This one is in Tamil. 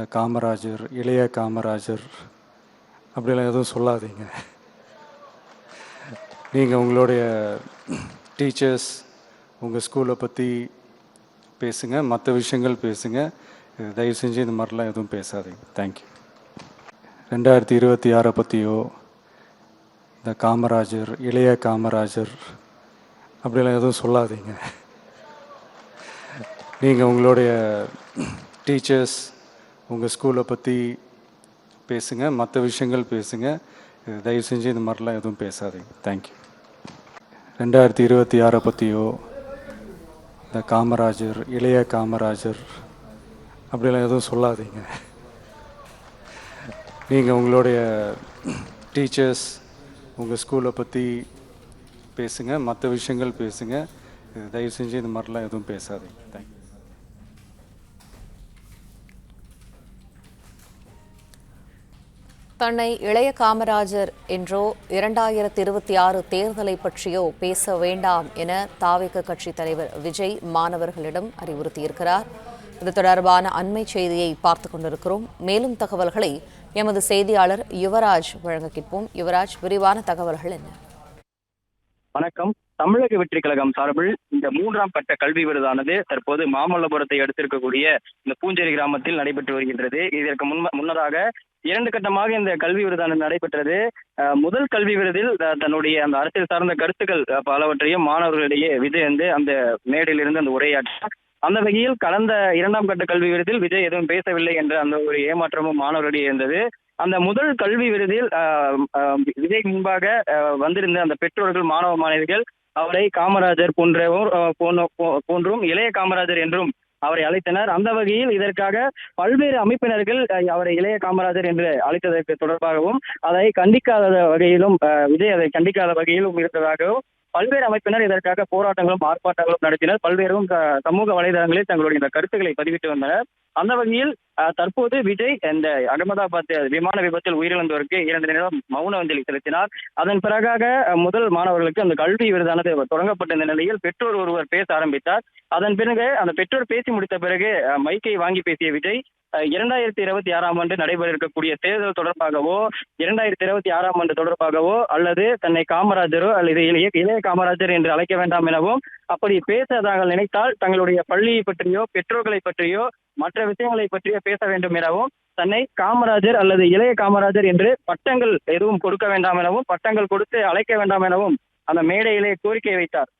இந்த காமராஜர் இளைய காமராஜர் அப்படிலாம் எதுவும் சொல்லாதீங்க. நீங்கள் உங்களுடைய டீச்சர்ஸ் உங்கள் ஸ்கூலை பற்றி பேசுங்க மற்ற விஷயங்கள் பேசுங்க. தயவு செஞ்சு இந்த மாதிரிலாம் எதுவும் பேசாதீங்க. தேங்க்யூ ரெண்டாயிரத்தி இருபத்தி ஆறை பற்றியோ இந்த காமராஜர் இளைய காமராஜர் அப்படிலாம் எதுவும் சொல்லாதீங்க. நீங்கள் உங்களுடைய டீச்சர்ஸ் உங்கள் ஸ்கூலை பற்றி பேசுங்க மற்ற விஷயங்கள் பேசுங்க. தயவு செஞ்சு இந்த மாதிரிலாம் எதுவும் பேசாதீங்க. தேங்க்யூ ரெண்டாயிரத்தி இருபத்தி ஆறை பற்றியோ இந்த காமராஜர் இளைய காமராஜர் அப்படிலாம் எதுவும் சொல்லாதீங்க. நீங்கள் உங்களுடைய டீச்சர்ஸ் உங்கள் ஸ்கூலை பற்றி பேசுங்க மற்ற விஷயங்கள் பேசுங்க. தயவு செஞ்சு இந்த மாதிரிலாம் எதுவும் பேசாதீங்க. தேங்க்யூ தன்னை இளைய காமராஜர் என்றோ இரண்டாயிரத்தி இருபத்தி ஆறு தேர்தலை பற்றியோ பேச வேண்டாம் என தாவிக கட்சி தலைவர் விஜய் மாணவர்களிடம் அறிவுறுத்தியிருக்கிறார். இது தொடர்பான அண்மை செய்தியை பார்த்து கொண்டிருக்கிறோம். மேலும் தகவல்களை எமது செய்தியாளர் யுவராஜ் வழங்க கேட்போம் யுவராஜ் விரிவான தகவல்கள் என்ன? வணக்கம். தமிழக வெற்றி கழகம் சார்பில் இந்த மூன்றாம் கட்ட கல்வி விருதானது தற்போது மாமல்லபுரத்தை அடுத்திருக்கக்கூடிய இந்த பூஞ்சேரி கிராமத்தில் நடைபெற்று வருகின்றது. இதற்கு முன் முன்னதாக இரண்டு கட்டமாக இந்த கல்வி விருதானது நடைபெற்றது. முதல் கல்வி விருதில் தன்னுடைய அந்த அரசியல் சார்ந்த கருத்துக்கள் பலவற்றையும் மாணவர்களிடையே விஜய் வந்து அந்த மேடையிலிருந்து அந்த உரையாற்றினார். அந்த வகையில் கடந்த இரண்டாம் கட்ட கல்வி விருதில் விஜய் எதுவும் பேசவில்லை என்ற அந்த ஒரு ஏமாற்றமும் மாணவர்களிடையே இருந்தது. அந்த முதல் கல்வி விருதில் விஜய் முன்பாக வந்திருந்த அந்த பெற்றோர்கள் மாணவ மாணவிகள் அவரை காமராஜர் போன்றவர் போன்ற- போன்றும் இளைய காமராஜர் என்றும் அவரை அழைத்தனர். அந்த வகையில் இதற்காக பல்வேறு அமைப்பினர்கள் அவரை இளைய காமராஜர் என்று அழைத்ததற்கு தொடர்பாகவும் அதை கண்டிக்காத வகையிலும் ஆஹ், விஜய் அதை கண்டிக்காத வகையிலும் இருந்ததாகவும் பல்வேறு அமைப்பினர் இதற்காக போராட்டங்களும் ஆர்ப்பாட்டங்களும் நடத்தினர். பல்வேறும் சமூக வலைதளங்களில் தங்களுடைய இந்த கருத்துக்களை பதிவிட்டு வந்தனர். அந்த வகையில் தற்போது விஜய் இந்த அகமதாபாத் விமான விபத்தில் உயிரிழந்தோருக்கு இரண்டு நிமிடம் மௌன அஞ்சலி செலுத்தினார். அதன் பிறகாக முதல் மாணவர்களுக்கு அந்த கல்வி விருதானது தொடங்கப்பட்ட இந்த நிலையில் பெற்றோர் ஒருவர் பேச ஆரம்பித்தார். அதன் பிறகு அந்த பெற்றோர் பேசி முடித்த பிறகு மைக்கை வாங்கி பேசிய விஜய் இரண்டாயிரத்தி இருபத்தி ஆறாம் ஆண்டு நடைபெற இருக்கக்கூடிய தேர்தல் தொடர்பாகவோ இரண்டாயிரத்தி இருபத்தி ஆறாம் ஆண்டு தொடர்பாகவோ அல்லது தன்னை காமராஜரோ அல்லது இளைய இளைய காமராஜர் என்று அழைக்க வேண்டாம் எனவும் அப்படி பேச தாங்கள் நினைத்தால் தங்களுடைய பள்ளியை பற்றியோ பெற்றோர்களை பற்றியோ மற்ற மற்ற விஷயங்களை பற்றிய பேச வேண்டும் எனவும் தன்னை காமராஜர் அல்லது இளைய காமராஜர் என்று பட்டங்கள் எதுவும் கொடுக்க வேண்டாம் எனவும் பட்டங்கள் கொடுத்து அழைக்க வேண்டாம் எனவும் அந்த மேடையிலே கோரிக்கை வைத்தார்.